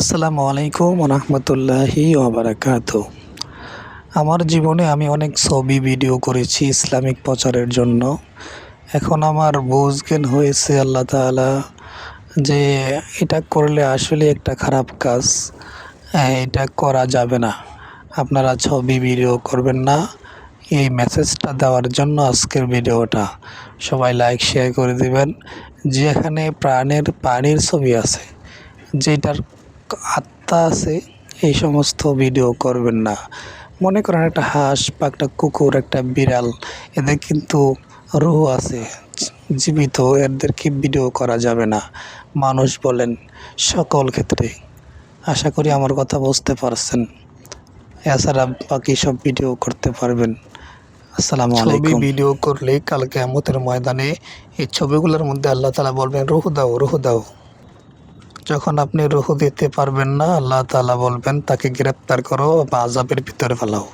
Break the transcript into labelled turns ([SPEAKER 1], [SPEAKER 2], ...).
[SPEAKER 1] আসসালামু আলাইকুম রহমতুল্লাহি ওবরাকাত আমার জীবনে আমি অনেক ছবি ভিডিও করেছি ইসলামিক প্রচারের জন্য। এখন আমার বুঝ জ্ঞান হয়েছে আল্লাহ তাআলা যে এটা করলে আসলে একটা খারাপ কাজ হ্যাঁ, এটা করা যাবে না। আপনারা ছবি ভিডিও করবেন না। এই মেসেজটা দেওয়ার জন্য আজকের ভিডিওটা। সবাই লাইক শেয়ার করে দিবেন। যেখানে প্রাণের পানির ছবি আছে যেটার আত্মা আছে এই সমস্ত ভিডিও করবেন না। মনে করেন একটা হাঁস বা একটা কুকুর একটা বিড়াল এদের কিন্তু রুহ আছে জীবিত এদেরকে ভিডিও করা যাবে না। মানুষ বলেন সকল ক্ষেত্রে। আশা করি আমার কথা বুঝতে পারছেন। এছাড়া বাকি সব ভিডিও করতে পারবেন। আসসালামু আলাইকুম। ভিডিও করলে কালকে আমতের ময়দানে এই ছবিগুলোর মধ্যে আল্লাহ তালা বলবেন রুহ দাও রুহ দাও। যখন আপনি রুহ দিতে পারবেন না, আল্লাহ তালা বলবেন, তাকে গ্রেপ্তার করো বা আজাবের ভিতরে ফেলাও।